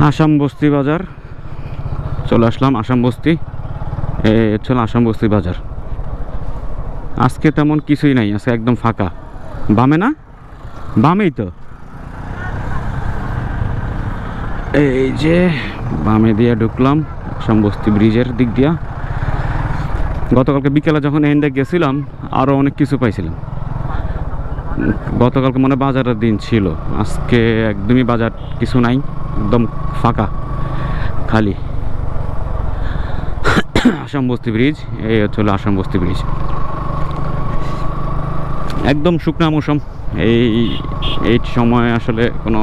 আসাম বস্তি বাজার। চলে আসলাম আসাম বস্তি। হচ্ছে আসাম বস্তি বাজার। আজকে তেমন কিছুই নাই, আজকে একদম ফাঁকা। বামে না? বামেই তো। এই যে, বামে দিয়ে ঢুকলাম আসাম বস্তি ব্রিজের দিক দিয়া। গতকালকে বিকেলে যখন এন্ডে গেছিলাম আরও অনেক কিছু পাইছিলাম। গতকালকে মনে বাজারের দিন ছিল। আজকে একদমই বাজার কিছু নাই, একদম ফাঁকা, খালি। আসাম বস্তি ব্রিজ, এই হচ্ছে আসাম বস্তি ব্রিজ। একদম শুকনা মৌসুম, এই এই সময় আসলে কোনো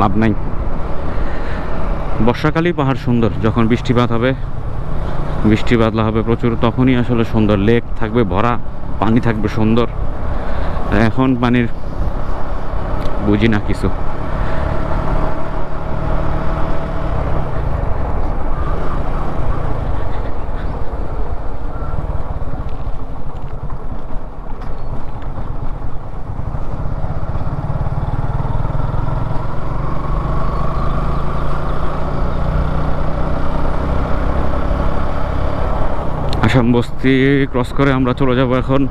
লাভ নাই। বর্ষাকালেই পাহাড় সুন্দর, যখন বৃষ্টিপাত হবে, বৃষ্টি বাদলা হবে প্রচুর, তখনই আসলে সুন্দর। লেক থাকবে ভরা, পানি থাকবে সুন্দর। এখন পানির বুঝি না কিছু। আসাম বস্তি ক্রস করে আমরা চলে যাব এখন।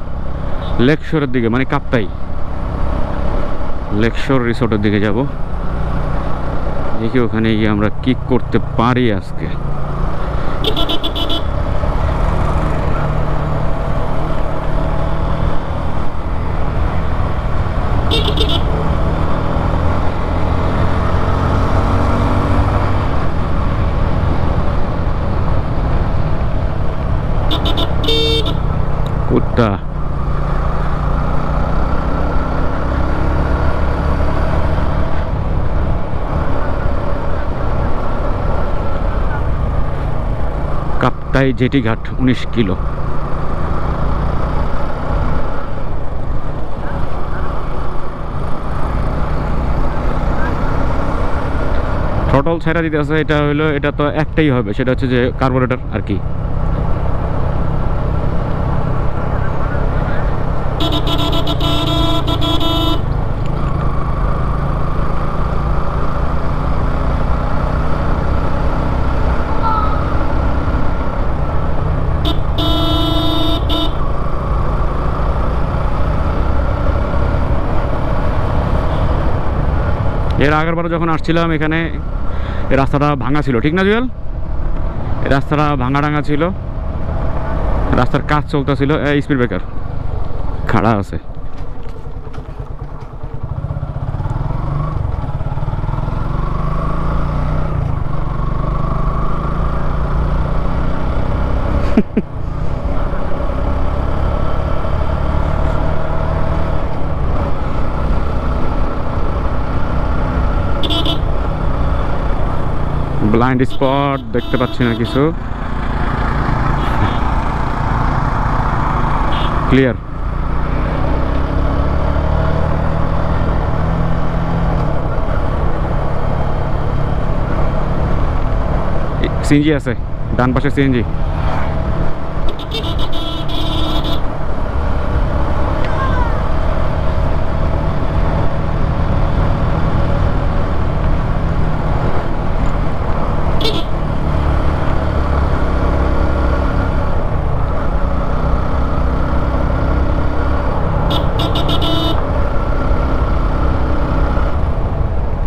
লেকশোরের দিকে মানে কাপ্তাই। লেকশোর রিসোর্টের দিকে যাব। দেখি ওখানে গিয়ে আমরা কি করতে পারি আজকে। কুত্তা। কাপ্তাই জেটি ঘাট উনিশ কিলো। থ্রটল ছেড়া দিতে আছে, এটা হলো এটা তো একটাই হবে, সেটা হচ্ছে যে কার্বোরেটর আর কি। এর আগের বার যখন আসছিলাম এখানে রাস্তাটা ভাঙা ছিল, ঠিক না জুয়েল? রাস্তাটা ভাঙা ডাঙা ছিল। রাস্তার কাজ চলতেছিল স্পিড ব্রেকার খাড়া আছে। ব্লাইন্ড স্পট দেখতে পাচ্ছি না কিছু ক্লিয়ার সিএনজি আছে ডান পাশে সিএনজি